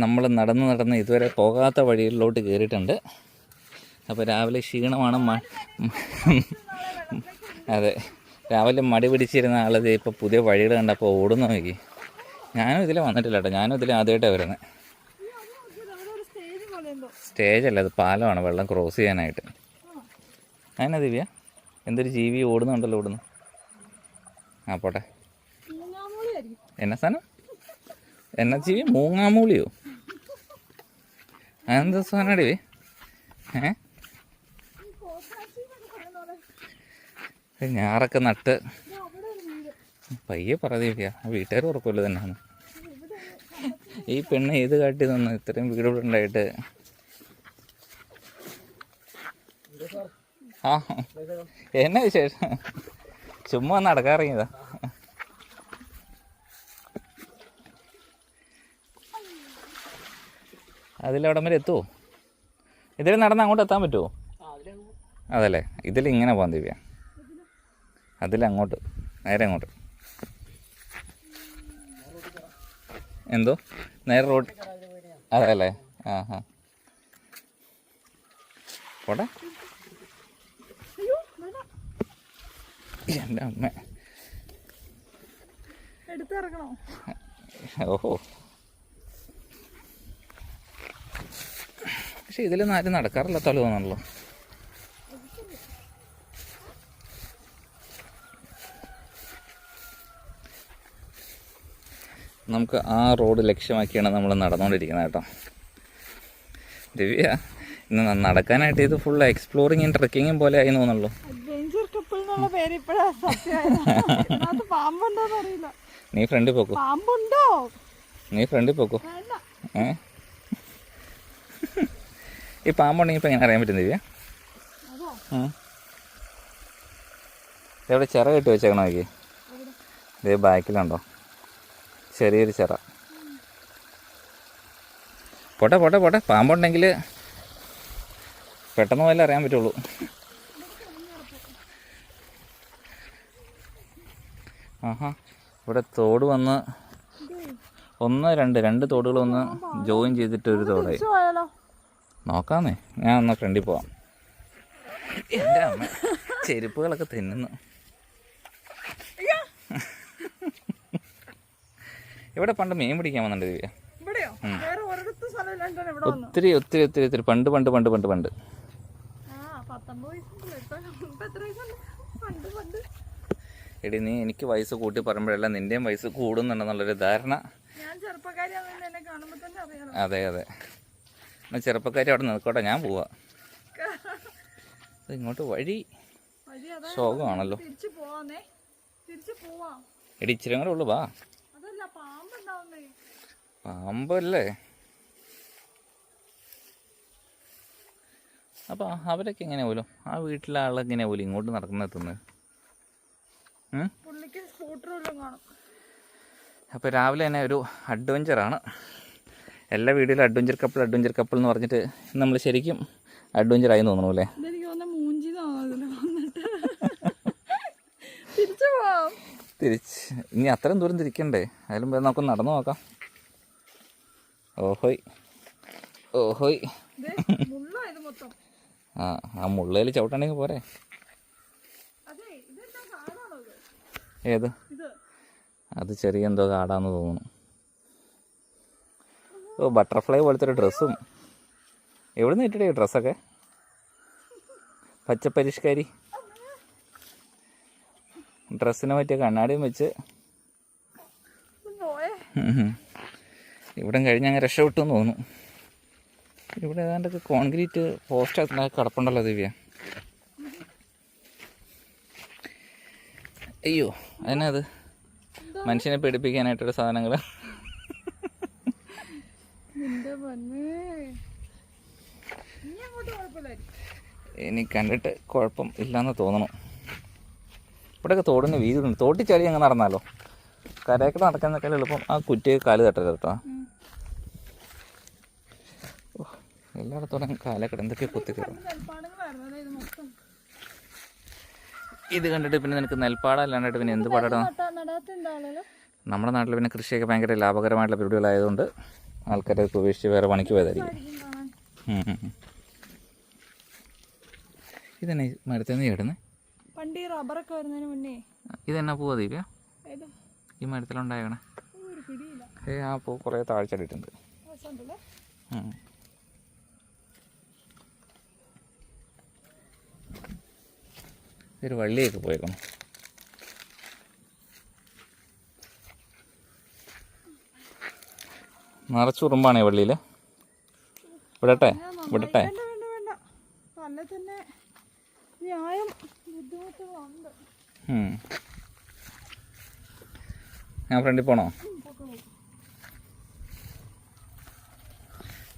നമ്മൾ നടന്ന് നടന്ന് ഇതുവരെ പോകാത്ത വഴിയിലോട്ട് കയറിയിട്ടുണ്ട്. അപ്പോൾ രാവിലെ ക്ഷീണമാണ് അതെ. രാവിലെ മടി പിടിച്ചിരുന്ന ആളത് ഇപ്പോൾ പുതിയ വഴികൾ കണ്ടപ്പോൾ ഓടുന്നു നോക്കി. ഞാനും ഇതിൽ വന്നിട്ടില്ല കേട്ടോ. ഞാനും ഇതിൽ ആദ്യമായിട്ടാണ് വരുന്നത്. സ്റ്റേജ് അല്ല അത് പാലമാണ്. വെള്ളം ക്രോസ് ചെയ്യാനായിട്ട്. അതിനാ ദിവ്യ എന്തൊരു ജീവി ഓടുന്നുണ്ടല്ലോ ഓടുന്നു. ആ പോട്ടെ. എന്നാ സാധനം? എന്നാ ജീവി? മൂങ്ങാമൂളിയോ? അതെന്താ സാധനടി ഏ? ഞാറൊക്കെ നട്ട് പയ്യെ പറയാ വീട്ടുകാർ ഉറപ്പല്ലോ തന്നെയാണ്. ഈ പെണ്ണ് ഏത് കാട്ടി നിന്ന് ഇത്രയും വീട് ഇവിടെ ഉണ്ടായിട്ട്? ആ എന്നാ വിശേഷം? ചുമ്മാ നടക്കാറിയതാ അതിലവിടം വരെ എത്തുമോ ഇതിൽ നടന്ന് അങ്ങോട്ട് എത്താൻ പറ്റുമോ അതല്ലേ ഇതിൽ ഇങ്ങനെ പോകാൻ ദിവ്യ. അതിലങ്ങോട്ട് നേരെ അങ്ങോട്ട് എന്തോ? നേരെ റോഡ്. അതെ അല്ലേ ആ. ഹാ പോടെ എന്റെ അമ്മ. എടുത്തിറങ്ങണോ? ഓഹോ. പക്ഷെ ഇതിലൊന്നും ആരും നടക്കാറില്ല തോന്നുന്നല്ലോ നമുക്ക് ആ റോഡ് ലക്ഷ്യമാക്കിയാണ് നമ്മൾ നടന്നുകൊണ്ടിരിക്കുന്നത് കേട്ടോ. ദിവ്യ ഇന്ന് നടക്കാനായിട്ട് ഇത് ഫുൾ എക്സ്പ്ലോറിങ്ങും ട്രക്കിങ്ങും പോലെ ആയി തോന്നുള്ളൂ നീ ഫ്രണ്ടിൽ പോക്കോ? നീ ഫ്രണ്ടിൽ പോക്കോ? ഏഹ് ഈ പാമ്പുണ്ടെങ്കിൽ ഇപ്പം എങ്ങനെ അറിയാൻ പറ്റുന്ന ദിവ്യ? അതോ. ഉം. എവിടെ ചിറ കെട്ടി വെച്ചേക്കണോ നോക്കി ഇതേ ബാക്കിലുണ്ടോ? ചെറിയൊരു ചിറ. പോട്ടെ പോട്ടെ പോട്ടെ. പാമ്പുണ്ടെങ്കിൽ പെട്ടെന്ന് പോയാലേ അറിയാൻ പറ്റുള്ളൂ. ആഹാ. ഇവിടെ തോട് വന്ന് ഒന്ന് രണ്ട് രണ്ട് തോടുകൾ വന്ന് ജോയിൻ ചെയ്തിട്ട് ഒരു തോടായി. നോക്കാന്നേ. ഞാൻ ഒന്ന് ഫ്രണ്ടിൽ പോവാം. എന്റെ അമ്മ ചെരുപ്പുകളൊക്കെ തിന്നുന്നു. ഇവിടെ പണ്ട് മീൻ പിടിക്കാൻ വന്നിട്ടുണ്ട് ദിവ്യ? ഇവിടെയോ? വേറെ ഒരിടത്തും സ്ഥലമില്ലാണ്ടാണ് ഇവിടെ ഒത്തിരി ഒത്തിരി ഒത്തിരി ഒത്തിരി. പണ്ട് പണ്ട് പണ്ട് പണ്ട് പണ്ട്. എടി നീ എനിക്ക് വയസ്സ് കൂട്ടി പറയുമ്പോഴല്ല നിന്റെയും വയസ്സ് കൂടുന്നുണ്ടെന്നുള്ളൊരു ധാരണ. അതെ അതെ. എന്നാൽ ചെറുപ്പക്കാരി അവിടെ നിൽക്കോട്ടെ ഞാൻ പോവാ. ഇങ്ങോട്ട് വഴി ശോകമാണല്ലോ. എടി ഇച്ചിരി കൂടെ ഉള്ളു വാ. പാമ്പല്ലേ? അപ്പോൾ അവരൊക്കെ എങ്ങനെ പോലും? ആ വീട്ടിലെ ആളെങ്ങനെ പോലും ഇങ്ങോട്ട് നടക്കുന്ന എത്തുന്നത് അപ്പോൾ രാവിലെ തന്നെ ഒരു അഡ്വഞ്ചറാണ്. എല്ലാ വീഡിയോയിലും അഡ്വഞ്ചർ കപ്പിൾ അഡ്വഞ്ചർ കപ്പിൾ എന്ന് പറഞ്ഞിട്ട് നമ്മൾ ശരിക്കും അഡ്വഞ്ചർ ആയി തോന്നുന്നു അല്ലേ തിരിച്ചു ഇനി അത്രയും ദൂരം തിരിക്കണ്ടേ? അതിലും നമുക്ക് നടന്നു നോക്കാം. ഓഹോയ്. ഓഹോയ്. ആ ആ മുള്ളയിൽ ചവിട്ടാണെങ്കിൽ പോരെ. ഏത്? അത് ചെറിയ എന്തോ കാടാന്ന് തോന്നുന്നു. ഓ ബട്ടർഫ്ലൈ പോലത്തെ ഒരു ഡ്രസ്സും. എവിടെ നിന്ന് ഇട്ടിട്ടേ ഡ്രസ്സൊക്കെ? പച്ചപ്പരിഷ്കാരി. ഡ്രസ്സിനെ പറ്റിയ കണ്ണാടിയും വെച്ച്. ഇവിടെ കഴിഞ്ഞ് അങ്ങ് രക്ഷപ്പെട്ടു എന്ന് തോന്നുന്നു. ഇവിടെ ഏതാണ്ടൊക്കെ കോൺക്രീറ്റ് പോസ്റ്റ് കിടപ്പുണ്ടല്ലോ ദിവ്യ. അയ്യോ അതിനത് മനുഷ്യനെ പേടിപ്പിക്കാനായിട്ടൊരു സാധനങ്ങൾ പൊന്നേ ഇനി കണ്ടിട്ട് കുഴപ്പം ഇല്ലെന്ന് തോന്നണം. ഇവിടെയൊക്കെ തോടിന് വീതിയുണ്ട്. തോട്ടി ചളി അങ്ങ് നടന്നാലോ? കരയൊക്കെ നടക്കുന്നേക്കാൾ എളുപ്പം ആ കുറ്റിയെ കാൽ തട്ടരുത് കേട്ടോ. എല്ലായിടത്തോടെ കാലൊക്കെ എന്തൊക്കെ കുത്തി കയറും പണ്ട് ഇത് കണ്ടിട്ട് പിന്നെ നിനക്ക് നെൽപ്പാടല്ലാണ്ടായിട്ട് പിന്നെ എന്ത് പാടാ നട്ടാ- നടാത്ത എന്താണല്ലോ നമ്മുടെ നാട്ടിൽ പിന്നെ കൃഷിയൊക്കെ ഭയങ്കര ലാഭകരമായിട്ടുള്ള പരിപാടികളായതുകൊണ്ട് ആൾക്കാരൊക്കെ ഉപേക്ഷിച്ച് വേറെ പണിക്ക് പോയതായിരിക്കും. ഇതന്നെ മരത്തിൽ നിന്ന് മരത്തിൽ പണ്ട് ഈ റബ്ബറൊക്കെ വരുന്നതിന് മുന്നേ. ഇതെന്നാ പൂവാ ദീപ്യ? ഈ മരത്തിലുണ്ടായണേ ഏ ആ പൂ കുറേ താഴ്ചടിയിട്ടുണ്ട്. ഇതൊരു വള്ളിയൊക്കെ പോയേക്കണം. നിറച്ചുറുമ്പാണേ വള്ളിയിൽ വിടട്ടെ വിടട്ടെ. ഞാൻ ഫ്രണ്ടിൽ പോണോ?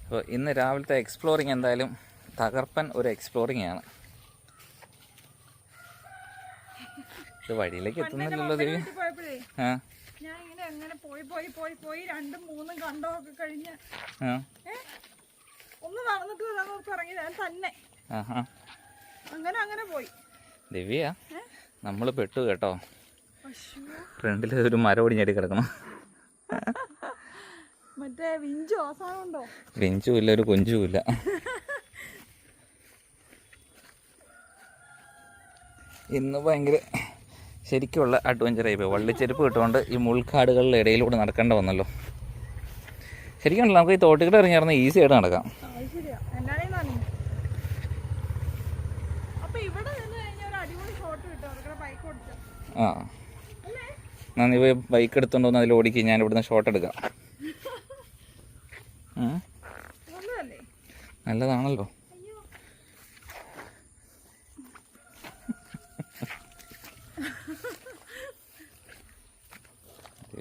അപ്പോൾ ഇന്ന് രാവിലത്തെ എക്സ്പ്ലോറിങ് എന്തായാലും തകർപ്പൻ ഒരു എക്സ്പ്ലോറിങ് ആണ്. ഇത് വഴിയിലേക്ക് എത്തുന്നില്ലല്ലോ ദേവി. ആ. എങ്ങനെ പോയി പോയി പോയി പോയി? രണ്ടും മൂന്നും കണ്ടോ ഒക്കെ കഴിഞ്ഞ് ഒന്ന് നടന്നിട്ട് വരാൻ നോക്കി ഇറങ്ങി. ഞാൻ തന്നെ. അങ്ങനെ അങ്ങനെ പോയി. ദിവ്യ നമ്മൾ പെട്ടു കേട്ടോ. ഫ്രണ്ടിൽ ഫ്രണ്ടിൽ ഒരു മരം ഒടിഞ്ഞടി കിടക്കണം മറ്റേ വിഞ്ചു അവസാനം ഉണ്ടോ ബെഞ്ചും ഇല്ല ഒരു കൊഞ്ചും ഇല്ല. ഇന്ന് ഭയങ്കര ശരിക്കുള്ള അഡ്വഞ്ചറായി പോയി. വള്ളിച്ചെരുപ്പ് കിട്ടുകൊണ്ട് ഈ മുൾക്കാടുകളുടെ ഇടയിലൂടെ നടക്കേണ്ട വന്നല്ലോ. ശരിക്കും നമുക്ക് ഈ തോട്ടിക്കൂടെ ഇറങ്ങി ഈസി ആയിട്ട് നടക്കാം. ആ നന്ദി പോയി ബൈക്ക് എടുത്തോണ്ട് വന്ന് അതിൽ ഓടിക്കുക ഞാൻ ഇവിടുന്ന് ഷോട്ട് എടുക്കാം. നല്ലതാണല്ലോ.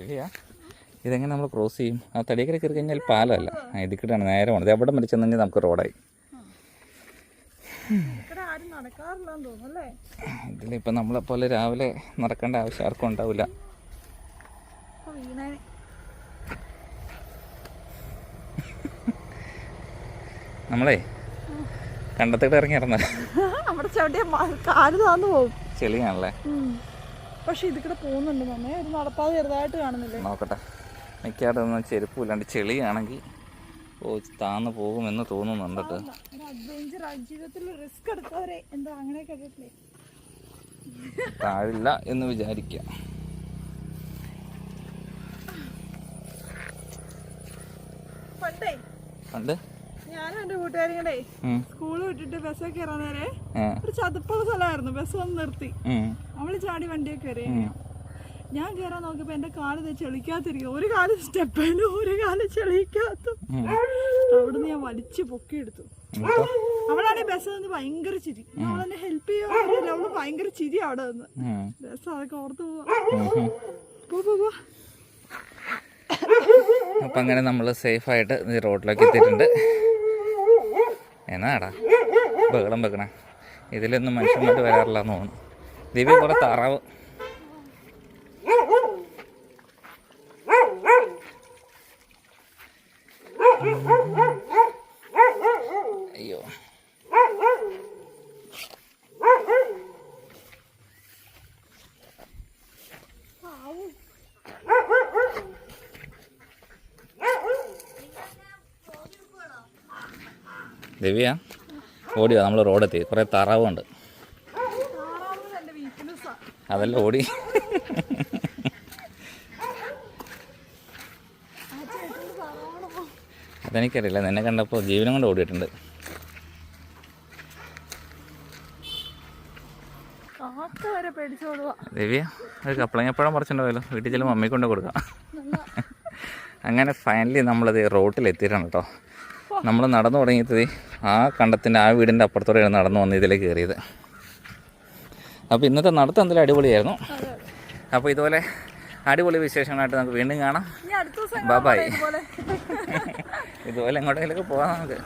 അയ്യോ ഇതെങ്ങനെ നമ്മൾ ക്രോസ് ചെയ്യും? ആ തടിക്കര കയറി കഴിഞ്ഞാൽ പാലമല്ല ആ ഇതിക്കിട്ടാണ് നേരെ പോണത് എവിടെ മരിച്ചെന്നെങ്കിൽ നമുക്ക് റോഡായി ഇതിലിപ്പം ആരും നടക്കാറില്ലെന്ന് തോന്നുന്നു അല്ലേ? ഇതിലിപ്പോൾ നമ്മളെ പോലെ രാവിലെ നടക്കേണ്ട ആവശ്യം ആർക്കും ഉണ്ടാവില്ല. നമ്മളേ കണ്ടത്തിട്ട് ഇറങ്ങി ഇറങ്ങാൻ ചെളിയാണല്ലേ? പക്ഷെ ഇതിക്കൂടെ പോകുന്നുണ്ട് നമ്മെ ഒരു നടപ്പാത ചെറുതായിട്ട് കാണുന്നില്ലേ? നോക്കട്ടെ. മിക്കാടെ ഒന്നും ചെരുപ്പില്ലാണ്ട് ചെളിയാണെങ്കിൽ ഓ താന്ന് പോകുമെന്ന് തോന്നുന്നുണ്ട് താഴില്ല എന്ന് വിചാരിക്കാം. പണ്ടേ? ഞാനും എന്റെ കൂട്ടുകാരും കൂടെ. സ്കൂൾ വിട്ടിട്ട് ബസ്സൊക്കെ കയറാൻ നേരെ ഒരു ചതുപ്പുള്ള സ്ഥലമായിരുന്നു. ബസ് വന്ന് നിർത്തി. നമ്മൾ ചാടി വണ്ടിയൊക്കെ കയറി. ഞാൻ കയറാൻ നോക്കിയപ്പോ എന്റെ കാൽ ചെളിക്കാത്തിരിക്കും ഒരു കാൽ സ്റ്റെപ്പിലും ഒരു കാൽ ചെളിക്കാത്ത. അവിടുന്ന് ഞാൻ വലിച്ചു പൊക്കിയെടുത്തു? അവളാണെങ്കിൽ ബസ് നിന്ന് ഭയങ്കര ചിരി. അവളെന്നെ ഹെൽപ്പ് ചെയ്യാൻ അവൾ ഭയങ്കര ചിരി അവിടെ നിന്ന്. ബസ് അതൊക്കെ ഓർത്ത് പോവാ. അപ്പം അങ്ങനെ നമ്മൾ സേഫായിട്ട് ആയിട്ട് റോഡിലേക്ക് എത്തിയിട്ടുണ്ട്. എന്നാടാ? ബഹളം വെക്കണേ. ഇതിലൊന്നും മനുഷ്യന്മാർ വരാറില്ല എന്ന് തോന്നുന്നു. ദിവ്യ കുറെ താറാവ് അയ്യോ ദിവ്യ ഓടിയോ? നമ്മൾ റോഡെത്തി. കുറേ തറവുണ്ട്. അതല്ല ഓടി. അതെനിക്കറിയില്ല. നിന്നെ കണ്ടപ്പോൾ ജീവനം കൊണ്ട് ഓടിയിട്ടുണ്ട്. ദിവ്യ ഒരു കപ്പളങ്ങപ്പഴം പറിച്ചിട്ടുണ്ടാവല്ലോ. വീട്ടിൽ ചെല്ലുമ്പോൾ അമ്മയ്ക്ക് കൊണ്ട് കൊടുക്കാം. അങ്ങനെ ഫൈനലി നമ്മളത് റോട്ടിൽ എത്തിയിട്ടാണ് കേട്ടോ. നമ്മൾ നടന്നു തുടങ്ങിയത് ആ കണ്ടത്തിന്റെ ആ വീടിന്റെ അപ്പുറത്തോടെയാണ് നടന്നു വന്ന് ഇതിലേക്ക് കയറിയത്. അപ്പോൾ ഇന്നത്തെ നടത്തം എന്തായാലും അടിപൊളിയായിരുന്നു. അപ്പോൾ ഇതുപോലെ അടിപൊളി വിശേഷങ്ങളായിട്ട് നമുക്ക് വീണ്ടും കാണാം. ബാബായി ഇതുപോലെ. എങ്ങോട്ടെങ്കിലൊക്കെ പോകാം നമുക്ക്.